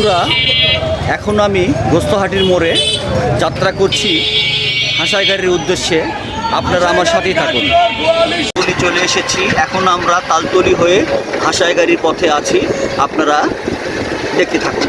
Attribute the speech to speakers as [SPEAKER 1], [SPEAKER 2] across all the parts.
[SPEAKER 1] বন্ধুরা, এখন আমি গোস্তহাটির মোড়ে যাত্রা করছি হাসাইগাড়ির উদ্দেশ্যে। আপনারা আমার সাথেই থাকুন। চলে এসেছি। এখন আমরা তালতলি হয়ে হাসাইগাড়ির পথে আছি। আপনারা দেখতে থাকুন।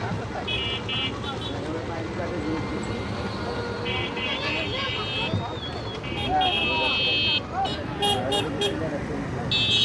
[SPEAKER 1] Thank you.